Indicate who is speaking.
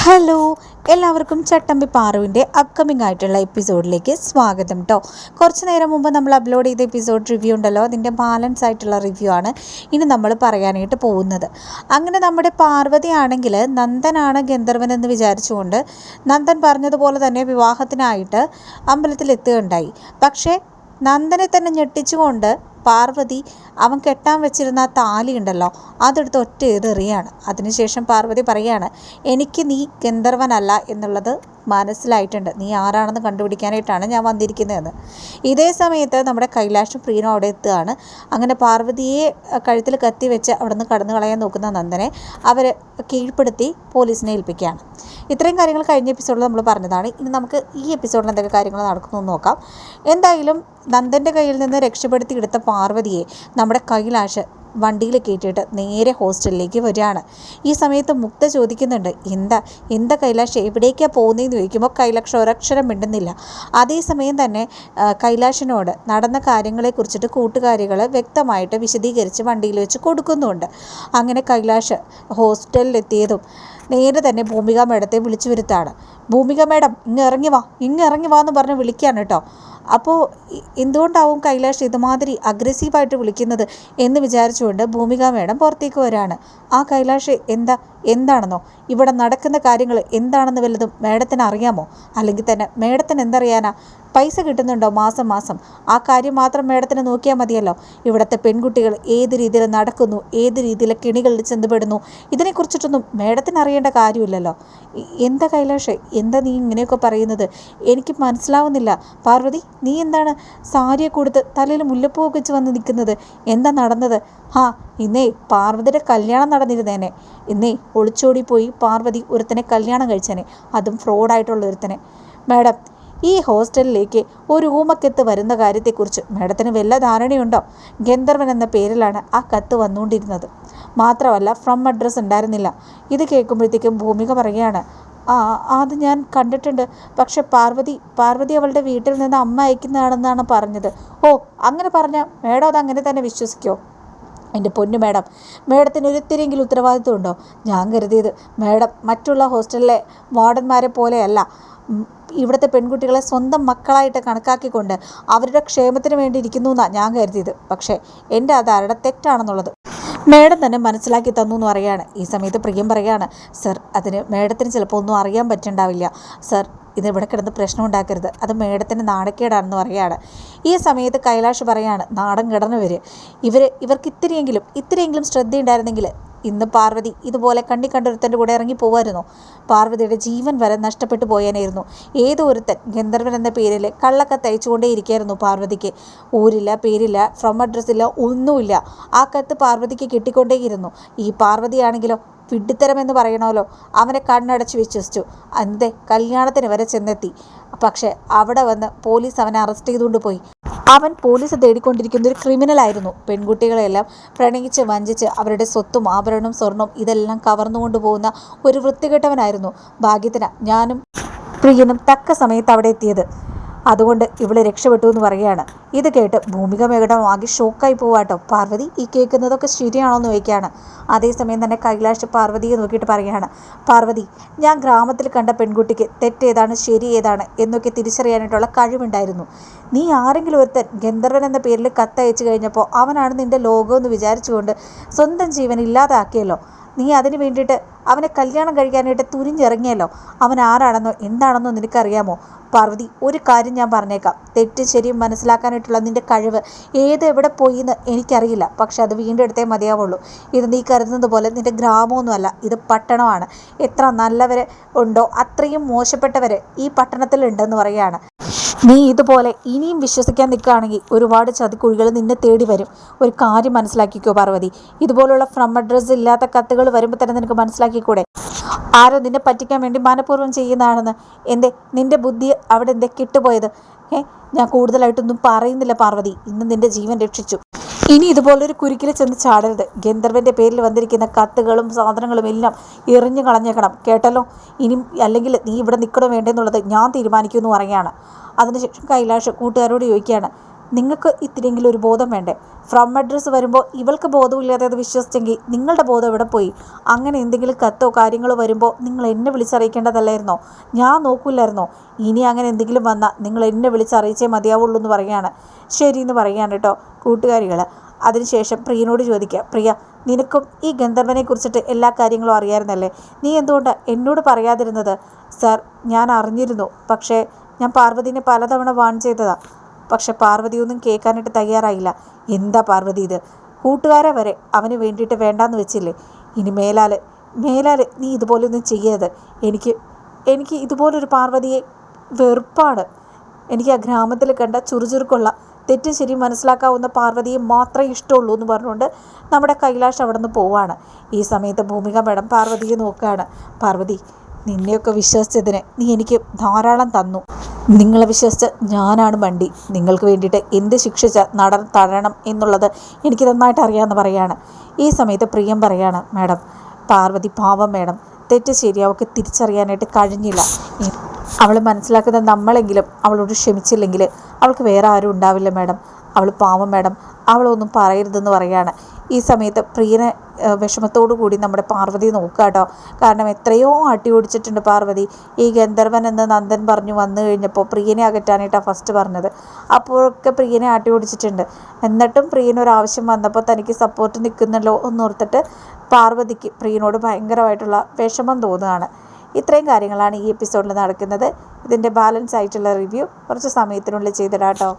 Speaker 1: Hello എല്ലാവർക്കും ചട്ടമ്പി പാറുവിന്റെ upcoming ആയിട്ടുള്ള എപ്പിസോഡിലേക്ക് സ്വാഗതം കേട്ടോ കുറച്ച് നേരം മുമ്പ് നമ്മൾ അപ്ലോഡ് ചെയ്ത എപ്പിസോഡ് റിവ്യൂ ഉണ്ടല്ലോ അതിന്റെ ബാലൻസ് ആയിട്ടുള്ള റിവ്യൂ ആണ് ഇനി നമ്മൾ പറയാനായിട്ട് പോകുന്നത്. അങ്ങനെ നമ്മുടെ പാർവതി ആണെങ്കിൽ നന്ദനാണ് ഗന്ധർവൻ എന്ന് വിചാരിച്ചുകൊണ്ട് നന്ദൻ പറഞ്ഞതുപോലെ തന്നെ വിവാഹത്തിനായിട്ട് അമ്പലത്തിൽ എത്തുകയുണ്ടായി പക്ഷേ നന്ദനെ തന്നെ ഞെട്ടിച്ചുകൊണ്ട് പാർവതി അവൻ കെട്ടാൻ വെച്ചിരുന്ന താലി ഉണ്ടല്ലോ അതെടുത്ത് ഒറ്റ എറിയാണ്. അതിനുശേഷം പാർവതി പറയാണ് എനിക്ക് നീ ഗന്ധർവനല്ല എന്നുള്ളത് മനസ്സിലായിട്ടുണ്ട്. നീ ആരാണെന്ന് കണ്ടുപിടിക്കാനായിട്ടാണ് ഞാൻ വന്നിരിക്കുന്നതെന്ന്. ഇതേ സമയത്ത് നമ്മുടെ കൈലാഷും പ്രീനും അവിടെ എത്തുകയാണ്. അങ്ങനെ പാർവതിയെ കഴുത്തിൽ കത്തി വെച്ച് അവിടെ നിന്ന് കടന്നു കളയാൻ നോക്കുന്ന നന്ദനെ അവർ കീഴ്പ്പെടുത്തി പോലീസിനെ ഏൽപ്പിക്കുകയാണ്. ഇത്രയും കാര്യങ്ങൾ കഴിഞ്ഞ എപ്പിസോഡിൽ നമ്മൾ പറഞ്ഞതാണ്. ഇനി നമുക്ക് ഈ എപ്പിസോഡിൽ എന്തൊക്കെ കാര്യങ്ങൾ നടക്കുന്നു നോക്കാം. എന്തായാലും നന്ദന്റെ കയ്യിൽ നിന്ന് രക്ഷപ്പെടുത്തി എടുത്ത പാർവതിയെ നമ്മുടെ കൈലാഷ് വണ്ടിയിൽ കയറ്റിയിട്ട് നേരെ ഹോസ്റ്റലിലേക്ക് വരികയാണ്. ഈ സമയത്ത് മുക്ത ചോദിക്കുന്നുണ്ട് എന്താ എന്താ കൈലാഷ് എവിടേക്കാണ് പോകുന്നതെന്ന് ചോദിക്കുമ്പോൾ കൈലാഷ് ഒരക്ഷരം മിണ്ടുന്നില്ല. അതേസമയം തന്നെ കൈലാഷിനോട് നടന്ന കാര്യങ്ങളെക്കുറിച്ചിട്ട് കൂട്ടുകാരികൾ വ്യക്തമായിട്ട് വിശദീകരിച്ച് വണ്ടിയിൽ വെച്ച് കൊടുക്കുന്നുണ്ട്. അങ്ങനെ കൈലാഷ് ഹോസ്റ്റലിലെത്തിയതും നേരെ തന്നെ ഭൂമിക മേഡത്തെ വിളിച്ചു വരുത്താണ് ഭൂമിക മേഡം ഇങ്ങ് ഇറങ്ങി വാ ഇങ്ങ് ഇറങ്ങി വാ എന്ന് പറഞ്ഞ് വിളിക്കുകയാണ് കേട്ടോ. അപ്പോൾ എന്തുകൊണ്ടാവും കൈലാഷ് ഇതുമാതിരി അഗ്രസീവായിട്ട് വിളിക്കുന്നത് എന്ന് വിചാരിച്ചുകൊണ്ട് ഭൂമിക മേഡം പുറത്തേക്ക് വരാണ്. ആ കൈലാഷ് എന്താ എന്താണെന്നോ? ഇവിടെ നടക്കുന്ന കാര്യങ്ങൾ എന്താണെന്ന് വല്ലതും മേഡത്തിന് അറിയാമോ? അല്ലെങ്കിൽ തന്നെ മേഡത്തിന് എന്തറിയാനാ? പൈസ കിട്ടുന്നുണ്ടോ മാസം മാസം? ആ കാര്യം മാത്രം മേഡത്തിന് നോക്കിയാൽ മതിയല്ലോ. ഇവിടുത്തെ പെൺകുട്ടികൾ ഏത് രീതിയിൽ നടക്കുന്നു ഏത് രീതിയിൽ കിണികളിൽ ചെന്നുപെടുന്നു ഇതിനെക്കുറിച്ചിട്ടൊന്നും മേഡത്തിന് അറിയേണ്ട കാര്യമില്ലല്ലോ. എന്താ കൈലാഷ്? എന്താ നീ ഇങ്ങനെയൊക്കെ പറയുന്നത്? എനിക്ക് മനസ്സിലാവുന്നില്ല. പാർവതി നീ എന്താണ് സാരിയെ കൊടുത്ത് തലയിൽ മുല്ലപ്പൂ വെച്ച് വന്ന് നിൽക്കുന്നത്? എന്താ നടന്നത്? ഹാ ഇന്നേ പാർവതിയുടെ കല്യാണം നടന്നിരുന്നേനെ. ഇന്നേ ഒളിച്ചോടി പോയി പാർവതി ഒരുത്തനെ കല്യാണം കഴിച്ചേനെ. അതും ഫ്രോഡായിട്ടുള്ള ഒരുത്തനെ. മാഡം ഈ ഹോസ്റ്റലിലേക്ക് ഒരു ഊമക്കെത്ത് വരുന്ന കാര്യത്തെക്കുറിച്ച് മാഡത്തിന് വല്ല ധാരണയുണ്ടോ? ഗന്ധർവൻ എന്ന പേരിലാണ് ആ കത്ത് വന്നുകൊണ്ടിരുന്നത്. മാത്രമല്ല ഫ്രം അഡ്രസ്സ് ഉണ്ടായിരുന്നില്ല. ഇത് കേൾക്കുമ്പോഴത്തേക്കും ഭൂമിക പറയുകയാണ് ആ അത് ഞാൻ കണ്ടിട്ടുണ്ട്. പക്ഷെ പാർവതി പാർവതി അവളുടെ വീട്ടിൽ നിന്ന് അമ്മ അയക്കുന്നതാണെന്നാണ് പറഞ്ഞത്. ഓ അങ്ങനെ പറഞ്ഞാൽ മേഡം അത് അങ്ങനെ തന്നെ വിശ്വസിക്കോ? എന്റെ പൊന്നു മേഡം മേഡത്തിന് ഒരിത്തിരിയെങ്കിലും ഉത്തരവാദിത്വം ഉണ്ടോ? ഞാൻ കരുതിയത് മേഡം മറ്റുള്ള ഹോസ്റ്റലിലെ വാർഡന്മാരെ പോലെയല്ല. ഇവിടുത്തെ പെൺകുട്ടികളെ സ്വന്തം മക്കളായിട്ട് കണക്കാക്കിക്കൊണ്ട് അവരുടെ ക്ഷേമത്തിന് വേണ്ടി ഇരിക്കുന്നു എന്നാണ് ഞാൻ കരുതിയത്. പക്ഷേ എന്റെ ആ ധാരണ തെറ്റാണെന്നുള്ളത്? മേഡം തന്നെ മനസ്സിലാക്കി തന്നു എന്ന് പറയാണ് ഈ സമയത്ത് പ്രിയം പറയുകയാണ് സർ അതിന് മേഡത്തിന് ചിലപ്പോൾ ഒന്നും അറിയാൻ പറ്റുണ്ടാവില്ല. സർ ഇത് ഇവിടെ കിടന്ന് പ്രശ്നം ഉണ്ടാക്കരുത്. അത് മേഡത്തിന്റെ നാണക്കേടാണെന്ന് പറയുകയാണ്. ഈ സമയത്ത് കൈലാഷ് പറയാണ് നാടൻ കിടന്നവർ ഇവർ ഇവർക്ക് ഇത്തിരിയെങ്കിലും ഇത്തിരിയെങ്കിലും ശ്രദ്ധയുണ്ടായിരുന്നെങ്കിൽ ഇന്ന് പാർവതി ഇതുപോലെ കണ്ണി കണ്ടൊരുത്തന്റെ കൂടെ ഇറങ്ങി പോവായിരുന്നു. പാർവതിയുടെ ജീവൻ വരെ നഷ്ടപ്പെട്ടു പോയാനായിരുന്നു. ഏതോ ഒരുത്തൻ ഗന്ധർവൻ എന്ന പേരിൽ കള്ളക്കത്ത് അയച്ചുകൊണ്ടേയിരിക്കുകയായിരുന്നു പാർവതിക്ക്. ഊരില്ല പേരില്ല ഫ്രം അഡ്രസ്സില്ല ഒന്നുമില്ല. ആ കത്ത് പാർവതിക്ക് കിട്ടിക്കൊണ്ടേയിരുന്നു. ഈ പാർവതിയാണെങ്കിലോ വിഡ്ഢിത്തരമെന്ന് പറയണമല്ലോ. അവനെ കണ്ണടച്ച് വിശ്വസിച്ചു. അന്തേ കല്യാണത്തിന് വരെ ചെന്നെത്തി. പക്ഷേ അവിടെ വന്ന് പോലീസ് അവനെ അറസ്റ്റ് ചെയ്തുകൊണ്ട് പോയി. അവൻ പോലീസ് തേടിക്കൊണ്ടിരിക്കുന്ന ഒരു ക്രിമിനലായിരുന്നു. പെൺകുട്ടികളെല്ലാം പ്രണയിച്ച് വഞ്ചിച്ച് അവരുടെ സ്വത്തും ആഭരണവും സ്വർണവും ഇതെല്ലാം കവർന്നുകൊണ്ട് പോകുന്ന ഒരു വൃത്തികെട്ടവനായിരുന്നു ഭാഗ്യത്തിന് ഞാനും പ്രിയനും തക്ക സമയത്ത് അവിടെ എത്തിയത്. അതുകൊണ്ട് ഇവൾ രക്ഷപ്പെട്ടു എന്ന് പറയുകയാണ്. ഇത് കേട്ട് ഭൂമിക മേഘടം ആകെ ഷോക്കായി പോവാട്ടോ. പാർവതി ഈ കേൾക്കുന്നതൊക്കെ ശരിയാണോ എന്ന് ചോദിക്കുകയാണ്. അതേസമയം തന്നെ കൈലാഷ് പാർവതിയെ നോക്കിയിട്ട് പറയുകയാണ്. പാർവതി ഞാൻ ഗ്രാമത്തിൽ കണ്ട പെൺകുട്ടിക്ക് തെറ്റേതാണ് ശരി ഏതാണ് എന്നൊക്കെ തിരിച്ചറിയാനായിട്ടുള്ള കഴിവുണ്ടായിരുന്നു. നീ ആരെങ്കിലും ഒരുത്തൻ ഗന്ധർവൻ എന്ന പേരിൽ കത്തയച്ചു കഴിഞ്ഞപ്പോൾ അവനാണ് നിന്റെ ലോകമെന്ന് വിചാരിച്ചുകൊണ്ട് സ്വന്തം ജീവൻ ഇല്ലാതാക്കിയല്ലോ. നീ അതിന് വേണ്ടിയിട്ട് അവനെ കല്യാണം കഴിക്കാനായിട്ട് തുരിഞ്ഞിറങ്ങിയല്ലോ അവൻ ആരാണെന്നോ എന്താണെന്നോ നിനക്കറിയാമോ? പാർവതി ഒരു കാര്യം ഞാൻ പറഞ്ഞേക്കാം. തെറ്റ് ശരിയും മനസ്സിലാക്കാനായിട്ടുള്ള നിന്റെ കഴിവ് ഏത് എവിടെ പോയി എന്ന് എനിക്കറിയില്ല. പക്ഷെ അത് വീണ്ടെടുത്തേ മതിയാവുള്ളൂ. ഇത് നീ കരുതുന്നത് പോലെ നിന്റെ ഗ്രാമമൊന്നുമല്ല. ഇത് പട്ടണമാണ്. എത്ര നല്ലവർ ഉണ്ടോ അത്രയും മോശപ്പെട്ടവർ ഈ പട്ടണത്തിലുണ്ടെന്ന് പറയുകയാണ്. നീ ഇതുപോലെ ഇനിയും വിശ്വസിക്കാൻ നിൽക്കുകയാണെങ്കിൽ ഒരുപാട് ചതിക്കുഴികൾ നിന്നെ തേടി വരും. ഒരു കാര്യം മനസ്സിലാക്കിക്കോ പാർവതി. ഇതുപോലുള്ള ഫ്രം അഡ്രസ് ഇല്ലാത്ത കത്തുകൾ വരുമ്പോൾ തന്നെ നിനക്ക് മനസ്സിലാക്കിക്കൂടെ? ആരോ നിന്നെ പറ്റിക്കാൻ വേണ്ടി മനഃപൂർവം ചെയ്യുന്നതാണെന്ന്. എന്റെ നിന്റെ ബുദ്ധി അവിടെ എന്തേ കിട്ടുപോയത്? ഏ ഞാൻ കൂടുതലായിട്ടൊന്നും പറയുന്നില്ല പാർവതി. ഇന്ന് നിന്റെ ജീവൻ രക്ഷിച്ചു. ഇനി ഇതുപോലൊരു കുരുക്കിൽ ചെന്ന് ചാടരുത്. ഗന്ധർവന്റെ പേരിൽ വന്നിരിക്കുന്ന കത്തുകളും സാധനങ്ങളും എല്ലാം എറിഞ്ഞു കളഞ്ഞേക്കണം. കേട്ടല്ലോ? ഇനി അല്ലെങ്കിൽ നീ ഇവിടെ നിൽക്കണോ വേണ്ടെന്നുള്ളത് ഞാൻ തീരുമാനിക്കുമെന്ന് പറയുകയാണ്. അതിനുശേഷം കൈലാഷ് കൂട്ടുകാരോട് ചോദിക്കുകയാണ്. നിങ്ങൾക്ക് ഇത്തിരിയെങ്കിലും ഒരു ബോധം വേണ്ടേ? ഫ്രം അഡ്രസ്സ് വരുമ്പോൾ ഇവൾക്ക് ബോധമില്ലാതെ അത് വിശ്വസിച്ചെങ്കിൽ നിങ്ങളുടെ ബോധം എവിടെ പോയി? അങ്ങനെ എന്തെങ്കിലും കത്തോ കാര്യങ്ങളോ വരുമ്പോൾ നിങ്ങൾ എന്നെ വിളിച്ചറിയിക്കേണ്ടതല്ലായിരുന്നോ? ഞാൻ നോക്കില്ലായിരുന്നോ? ഇനി അങ്ങനെ എന്തെങ്കിലും വന്നാൽ നിങ്ങൾ എന്നെ വിളിച്ചറിയിച്ചേ മതിയാവുള്ളൂ എന്ന് പറയുകയാണ്. ശരി എന്ന് പറയുകയാണ് കേട്ടോ കൂട്ടുകാരികൾ അതിനുശേഷം പ്രിയനോട് ചോദിക്കുക പ്രിയ നിനക്കും ഈ ഗന്ധർവനെ കുറിച്ചിട്ട് എല്ലാ കാര്യങ്ങളും അറിയാമായിരുന്നല്ലേ? നീ എന്തുകൊണ്ട് എന്നോട് പറയാതിരുന്നത്? സർ ഞാൻ അറിഞ്ഞിരുന്നു. പക്ഷേ ഞാൻ പാർവതിനെ പലതവണ വാൺ ചെയ്തതാ. പക്ഷെ പാർവതിയൊന്നും കേൾക്കാനായിട്ട് തയ്യാറായില്ല. എന്താ പാർവതി ഇത്? കൂട്ടുകാരെ വരെ അവന് വേണ്ടിയിട്ട് വേണ്ടാന്ന് വെച്ചില്ലേ? ഇനി മേലാൽ മേലാൽ നീ ഇതുപോലൊന്നും ചെയ്യരുത്. എനിക്ക് എനിക്ക് ഇതുപോലൊരു പാർവതിയെ വെറുപ്പാണ്. എനിക്ക് ആ ഗ്രാമത്തിൽ കണ്ട ചുറുചുറുക്കുള്ള തെറ്റും ശരി മനസ്സിലാക്കാവുന്ന പാർവതിയെ മാത്രമേ ഇഷ്ടമുള്ളൂ എന്ന് പറഞ്ഞുകൊണ്ട് നമ്മുടെ കൈലാഷ് അവിടെ നിന്ന് പോവാണ്. ഈ സമയത്ത് ഭൂമിക മേഡം പാർവതിയെ നോക്കുകയാണ് പാർവതി നിന്നെയൊക്കെ വിശ്വസിച്ചതിന് നീ എനിക്ക് ധാരാളം തന്നു. നിങ്ങളെ വിശ്വസിച്ച് ഞാനാണ് വണ്ടി നിങ്ങൾക്ക് വേണ്ടിയിട്ട് എന്ത് ശിക്ഷിച്ച നട തഴണം എന്നുള്ളത് എനിക്ക് നന്നായിട്ട് അറിയാമെന്ന് പറയാണ്. ഈ സമയത്ത് പ്രിയം പറയാണ് മാഡം പാർവതി പാവം മാഡം. തെറ്റ് ശരി അവൾക്ക് തിരിച്ചറിയാനായിട്ട് കഴിഞ്ഞില്ല. അവൾ മനസ്സിലാക്കുന്ന നമ്മളെങ്കിലും അവളോട് ക്ഷമിച്ചില്ലെങ്കിൽ അവൾക്ക് വേറെ ആരും ഉണ്ടാവില്ല മാഡം. അവൾ പാവം മാഡം. അവളൊന്നും പറയരുതെന്ന് പറയാണ്. ഈ സമയത്ത് പ്രിയനെ വിഷമത്തോടു കൂടി നമ്മുടെ പാർവതി നോക്കുക കേട്ടോ. കാരണം എത്രയോ അട്ടി ഓടിച്ചിട്ടുണ്ട് പാർവതി. ഈ ഗന്ധർവൻ എന്ന് നന്ദൻ പറഞ്ഞു വന്നു കഴിഞ്ഞപ്പോൾ പ്രിയനെ അകറ്റാനായിട്ടാണ് ഫസ്റ്റ് പറഞ്ഞത്. അപ്പോഴൊക്കെ പ്രിയനെ ആട്ടി ഓടിച്ചിട്ടുണ്ട്. എന്നിട്ടും പ്രിയനൊരാവശ്യം വന്നപ്പോൾ തനിക്ക് സപ്പോർട്ട് നിൽക്കുന്നല്ലോ എന്നോർത്തിട്ട് പാർവതിക്ക് പ്രിയനോട് ഭയങ്കരമായിട്ടുള്ള വിഷമം തോന്നുകയാണ്. ഇത്രയും കാര്യങ്ങളാണ് ഈ എപ്പിസോഡിൽ നടക്കുന്നത്. ഇതിന്റെ ബാലൻസ് ആയിട്ടുള്ള റിവ്യൂ കുറച്ച് സമയത്തിനുള്ളിൽ ചെയ്തിടാം കേട്ടോ.